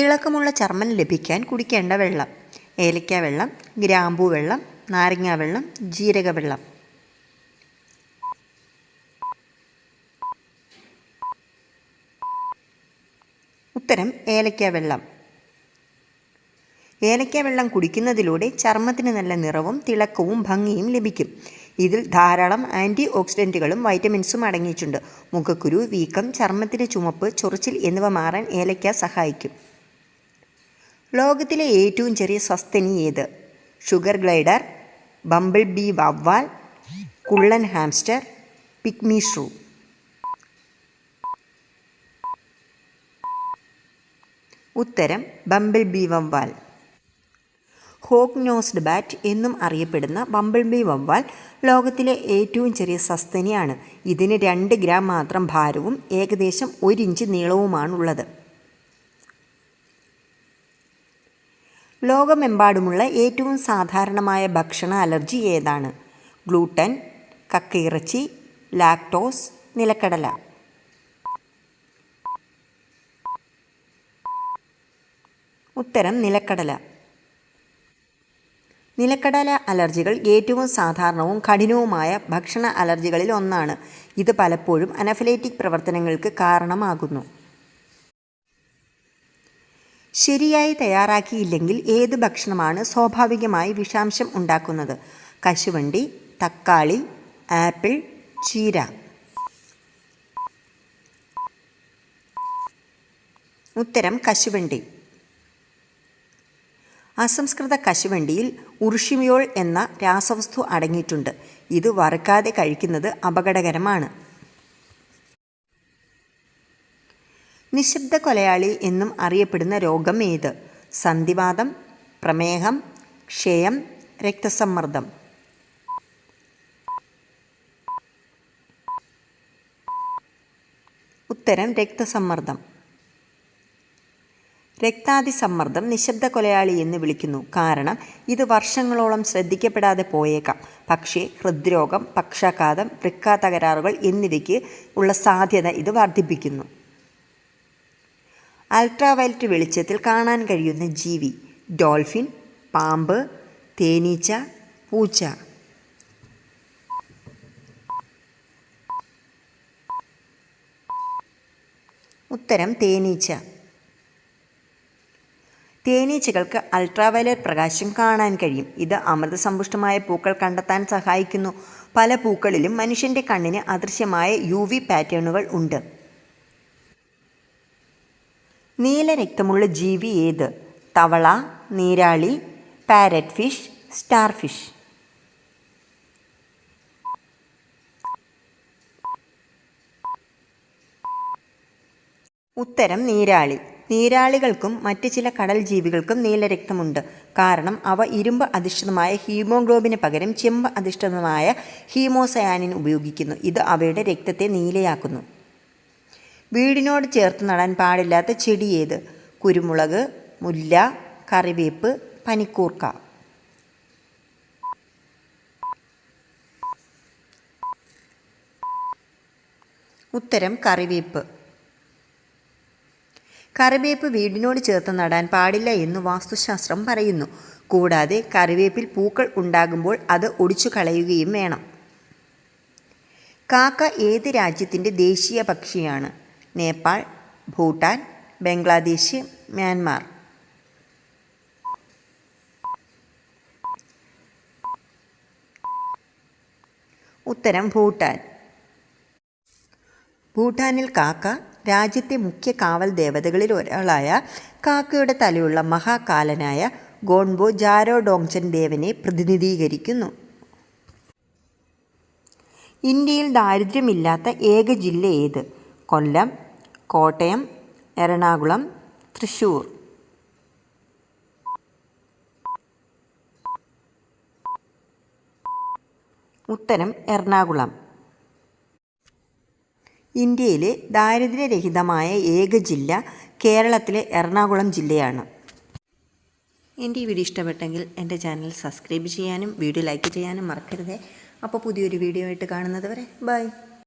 തിളക്കമുള്ള ചർമ്മം ലഭിക്കാൻ കുടിക്കേണ്ട വെള്ളം. ഏലക്ക വെള്ളം ഗ്രാമ്പൂ വെള്ളം നാരങ്ങ വെള്ളം ജീരക വെള്ളം. ഉത്തരം ഏലക്ക വെള്ളം. ഏലക്ക വെള്ളം കുടിക്കുന്നതിലൂടെ ചർമ്മത്തിന് നല്ല നിറവും തിളക്കവും ഭംഗിയും ലഭിക്കും. ഇതിൽ ധാരാളം ആന്റി ഓക്സിഡന്റുകളും വൈറ്റമിൻസും അടങ്ങിയിട്ടുണ്ട്. മുഖക്കുരു വീക്കം ചർമ്മത്തിന് ചുമപ്പ് ചൊറിച്ചിൽ എന്നിവ മാറാൻ ഏലക്ക സഹായിക്കും. ലോകത്തിലെ ഏറ്റവും ചെറിയ സസ്തനി ഏത്? ഷുഗർ ഗ്ലൈഡർ ബംബിൾ ബി വവ്വാൽ കുള്ളൻ ഹാംസ്റ്റർ പിക്മി ഷൂ. ഉത്തരം ബംബിൾ ബി വവ്വാൽ. ഹോക്ക് നോസ്ഡ് ബാറ്റ് എന്നും അറിയപ്പെടുന്ന ബംബിൾ ബി വവ്വാൽ ലോകത്തിലെ ഏറ്റവും ചെറിയ സസ്തനിയാണ് ഇതിന് രണ്ട് ഗ്രാം മാത്രം ഭാരവും ഏകദേശം ഒരു ഇഞ്ച് നീളവുമാണുള്ളത്. ലോകമെമ്പാടുമുള്ള ഏറ്റവും സാധാരണമായ ഭക്ഷണ അലർജി ഏതാണ്? ഗ്ലൂട്ടൻ കക്കയിറച്ചി ലാക്ടോസ് നിലക്കടല. ഉത്തരം നിലക്കടല. നിലക്കടല അലർജികൾ ഏറ്റവും സാധാരണവും കഠിനവുമായ ഭക്ഷണ അലർജികളിൽ ഒന്നാണ്. ഇത് പലപ്പോഴും അനഫലേറ്റിക് പ്രവർത്തനങ്ങൾക്ക് കാരണമാകുന്നു. ശരിയായി തയ്യാറാക്കിയില്ലെങ്കിൽ ഏത് ഭക്ഷണമാണ് സ്വാഭാവികമായി വിഷാംശം ഉണ്ടാക്കുന്നത്? കശുവണ്ടി തക്കാളി ആപ്പിൾ ചീര. ഉത്തരം കശുവണ്ടി. അസംസ്കൃത കശുവണ്ടിയിൽ ഉർഷിമിയോൾ എന്ന രാസവസ്തു അടങ്ങിയിട്ടുണ്ട്. ഇത് വറുക്കാതെ കഴിക്കുന്നത് അപകടകരമാണ്. നിശബ്ദ കൊലയാളി എന്നും അറിയപ്പെടുന്ന രോഗം ഏത്? സന്ധിവാദം പ്രമേഹം ക്ഷയം രക്തസമ്മർദ്ദം. ഉത്തരം രക്തസമ്മർദ്ദം. രക്താതിസമ്മർദ്ദം നിശബ്ദ കൊലയാളി എന്ന് വിളിക്കുന്നു. കാരണം ഇത് വർഷങ്ങളോളം ശ്രദ്ധിക്കപ്പെടാതെ പോയേക്കാം. പക്ഷേ ഹൃദ്രോഗം പക്ഷാഘാതം വൃക്കാ തകരാറുകൾ എന്നിവയ്ക്ക് ഉള്ള സാധ്യത ഇത് വർദ്ധിപ്പിക്കുന്നു. അൾട്രാവയലറ്റ് വെളിച്ചത്തിൽ കാണാൻ കഴിയുന്ന ജീവി ഡോൾഫിൻ പാമ്പ് തേനീച്ച പൂച്ച. ഉത്തരം തേനീച്ച. തേനീച്ചകൾക്ക് അൾട്രാവയലറ്റ് പ്രകാശം കാണാൻ കഴിയും. ഇത് അമൃതസമ്പുഷ്ടമായ പൂക്കൾ കണ്ടെത്താൻ സഹായിക്കുന്നു. പല പൂക്കളിലും മനുഷ്യന്റെ കണ്ണിന് അദൃശ്യമായ യു വി പാറ്റേണുകൾ ഉണ്ട്. നീല രക്തമുള്ള ജീവി ഏത്? തവള നീരാളി പാരറ്റ് ഫിഷ് സ്റ്റാർ ഫിഷ്. ഉത്തരം നീരാളി. നീരാളികൾക്കും മറ്റ് ചില കടൽ ജീവികൾക്കും നീലരക്തമുണ്ട്. കാരണം അവ ഇരുമ്പ് അധിഷ്ഠിതമായ ഹീമോഗ്ലോബിന് പകരം ചെമ്പ് അധിഷ്ഠിതമായ ഹീമോസയാനിൻ ഉപയോഗിക്കുന്നു. ഇത് അവയുടെ രക്തത്തെ നീലയാക്കുന്നു. വീടിനോട് ചേർത്ത് നടാൻ പാടില്ലാത്ത ചെടി ഏത്? കുരുമുളക് മുല്ല കറിവേപ്പ് പനിക്കൂർക്ക. ഉത്തരം കറിവേപ്പ്. കറിവേപ്പ് വീടിനോട് ചേർത്ത് നടാൻ പാടില്ല എന്ന് വാസ്തുശാസ്ത്രം പറയുന്നു. കൂടാതെ കറിവേപ്പിൽ പൂക്കൾ ഉണ്ടാകുമ്പോൾ അത് ഒടിച്ചു കളയുകയും വേണം. കാക്ക ഏത് രാജ്യത്തിന്റെ ദേശീയ പക്ഷിയാണ്? നേപ്പാൾ ഭൂട്ടാൻ ബംഗ്ലാദേശ് മ്യാൻമാർ. ഉത്തരം ഭൂട്ടാൻ. ഭൂട്ടാനിൽ കാക്ക രാജ്യത്തെ മുഖ്യ കാവൽ ദേവതകളിൽ ഒരാളായ കാക്കയുടെ തലയുള്ള മഹാകാലനായ ഗോൺബോ ജാരോ ഡോങ്ചൻ ദേവനെ പ്രതിനിധീകരിക്കുന്നു. ഇന്ത്യയിൽ ദാരിദ്ര്യമില്ലാത്ത ഏക ജില്ല ഏത്? കൊല്ലം കോട്ടയം എറണാകുളം തൃശ്ശൂർ ഉത്തരം എറണാകുളം. ഇന്ത്യയിലെ ദാരിദ്ര്യരഹിതമായ ഏക ജില്ല കേരളത്തിലെ എറണാകുളം ജില്ലയാണ്. എന്റെ ഈ വീഡിയോ ഇഷ്ടപ്പെട്ടെങ്കിൽ എന്റെ ചാനൽ സബ്സ്ക്രൈബ് ചെയ്യാനും വീഡിയോ ലൈക്ക് ചെയ്യാനും മറക്കരുതേ. അപ്പോൾ പുതിയൊരു വീഡിയോ ആയിട്ട് കാണുന്നത് വരെ ബൈ.